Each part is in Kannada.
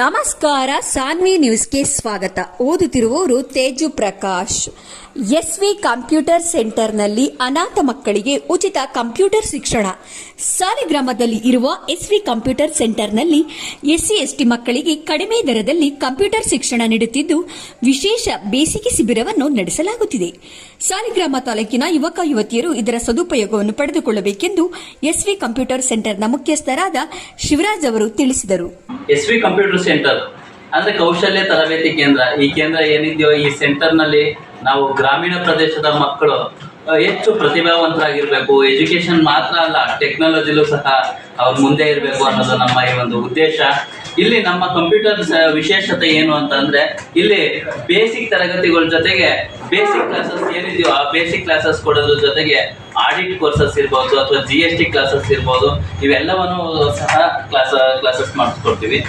ನಮಸ್ಕಾರ, ಸಾನ್ವಿ ನ್ಯೂಸ್ಗೆ ಸ್ವಾಗತ. ಓದುತ್ತಿರುವವರು Teju Prakash. S V computer ಸೆಂಟರ್ನಲ್ಲಿ ಅನಾಥ ಮಕ್ಕಳಿಗೆ ಉಚಿತ ಕಂಪ್ಯೂಟರ್ ಶಿಕ್ಷಣ. ಸಾಲಿಗ್ರಾಮದಲ್ಲಿ ಇರುವ ಎಸ್ ವಿ ಕಂಪ್ಯೂಟರ್ ಸೆಂಟರ್ನಲ್ಲಿ ಎಸ್ಸಿ, ಎಸ್ಟಿ ಮಕ್ಕಳಿಗೆ ಕಡಿಮೆ ದರದಲ್ಲಿ ಕಂಪ್ಯೂಟರ್ ಶಿಕ್ಷಣ ನೀಡುತ್ತಿದ್ದು, ವಿಶೇಷ ಬೇಸಿಗೆ ಶಿಬಿರವನ್ನು ನಡೆಸಲಾಗುತ್ತಿದೆ. ಸಾಲಿಗ್ರಾಮ ತಾಲೂಕಿನ ಯುವಕ, ಯುವತಿಯರು ಇದರ ಸದುಪಯೋಗವನ್ನು ಪಡೆದುಕೊಳ್ಳಬೇಕೆಂದು ಎಸ್ವಿ ಕಂಪ್ಯೂಟರ್ ಸೆಂಟರ್ನ ಮುಖ್ಯಸ್ಥರಾದ ಶಿವರಾಜ್ ಅವರು ತಿಳಿಸಿದರು. ಎಸ್ ವಿ ಕಂಪ್ಯೂಟರ್ ಸೆಂಟರ್ ಅಂದರೆ ಕೌಶಲ್ಯ ತರಬೇತಿ ಕೇಂದ್ರ. ಈ ಕೇಂದ್ರ ಏನಿದೆಯೋ ಈ ಸೆಂಟರ್ನಲ್ಲಿ ನಾವು ಗ್ರಾಮೀಣ ಪ್ರದೇಶದ ಮಕ್ಕಳು ಹೆಚ್ಚು ಪ್ರತಿಭಾವಂತರಾಗಿರಬೇಕು. ಎಜುಕೇಷನ್ ಮಾತ್ರ ಅಲ್ಲ ಟೆಕ್ನಾಲಜಿಲೂ ಸಹ ಅವ್ರು ಮುಂದೆ ಇರಬೇಕು ಅನ್ನೋದು ನಮ್ಮ ಈ ಒಂದು ಉದ್ದೇಶ. ಇಲ್ಲಿ ನಮ್ಮ ಕಂಪ್ಯೂಟರ್ ವಿಶೇಷತೆ ಏನು ಅಂತಂದ್ರೆ, ಇಲ್ಲಿ ಬೇಸಿಕ್ ತರಗತಿಗಳ ಜೊತೆಗೆ ಬೇಸಿಕ್ ಕ್ಲಾಸಸ್ ಏನಿದೆಯೋ ಆ ಬೇಸಿಕ್ ಕ್ಲಾಸಸ್ ಕೊಡೋದ್ರ ಜೊತೆಗೆ ಆಡಿಟ್ ಕೋರ್ಸಸ್ ಇರ್ಬೋದು ಅಥವಾ ಜಿ ಎಸ್ ಟಿ ಕ್ಲಾಸಸ್ ಇರ್ಬೋದು, ಇವೆಲ್ಲವನ್ನು ಸಹ ಕ್ಲಾಸ್ ಕ್ಲಾಸಸ್ ಮಾಡಿಸ್ಕೊಡ್ತೀವಿ.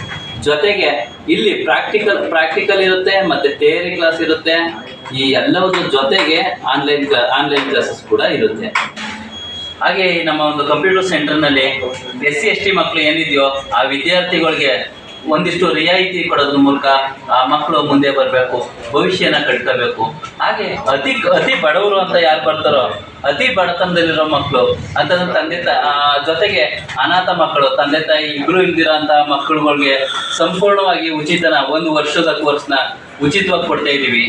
ಜೊತೆಗೆ ಇಲ್ಲಿ ಪ್ರಾಕ್ಟಿಕಲ್ ಪ್ರಾಕ್ಟಿಕಲ್ ಇರುತ್ತೆ, ಮತ್ತೆ ಥಿಯರಿ ಕ್ಲಾಸ್ ಇರುತ್ತೆ. ಈ ಎಲ್ಲವನ್ನು ಜೊತೆಗೆ ಆನ್ಲೈನ್ ಆನ್ಲೈನ್ ಕ್ಲಾಸಸ್ ಕೂಡ ಇರುತ್ತೆ. ಹಾಗೆ ನಮ್ಮ ಒಂದು ಕಂಪ್ಯೂಟರ್ ಸೆಂಟರ್ನಲ್ಲಿ ಎಸ್ ಸಿ ಎಸ್ ಟಿ ಮಕ್ಕಳು ಏನಿದೆಯೋ, ಆ ವಿದ್ಯಾರ್ಥಿಗಳಿಗೆ ಒಂದಿಷ್ಟು ರಿಯಾಯಿತಿ ಕೊಡೋದ್ರ ಮೂಲಕ ಆ ಮಕ್ಕಳು ಮುಂದೆ ಬರಬೇಕು, ಭವಿಷ್ಯನ ಕಟ್ಕೋಬೇಕು. ಹಾಗೆ ಅತಿ ಅತಿ ಬಡವರು ಅಂತ ಯಾರು ಬರ್ತಾರೋ ಅತಿ ಬಡತನದಲ್ಲಿರೋ ಮಕ್ಕಳು ಅಂತಂದ್ರೆ ತಂದೆ ಜೊತೆಗೆ ಅನಾಥ ಮಕ್ಕಳು, ತಂದೆ ತಾಯಿ ಇಬ್ರು ಇಲ್ದಿರೋಂಥ ಮಕ್ಕಳುಗಳಿಗೆ ಸಂಪೂರ್ಣವಾಗಿ ಉಚಿತನ, ಒಂದು ವರ್ಷದ ಕೋರ್ಸ್ನ ಉಚಿತವಾಗಿ ಕೊಡ್ತಾ ಇದ್ದೀವಿ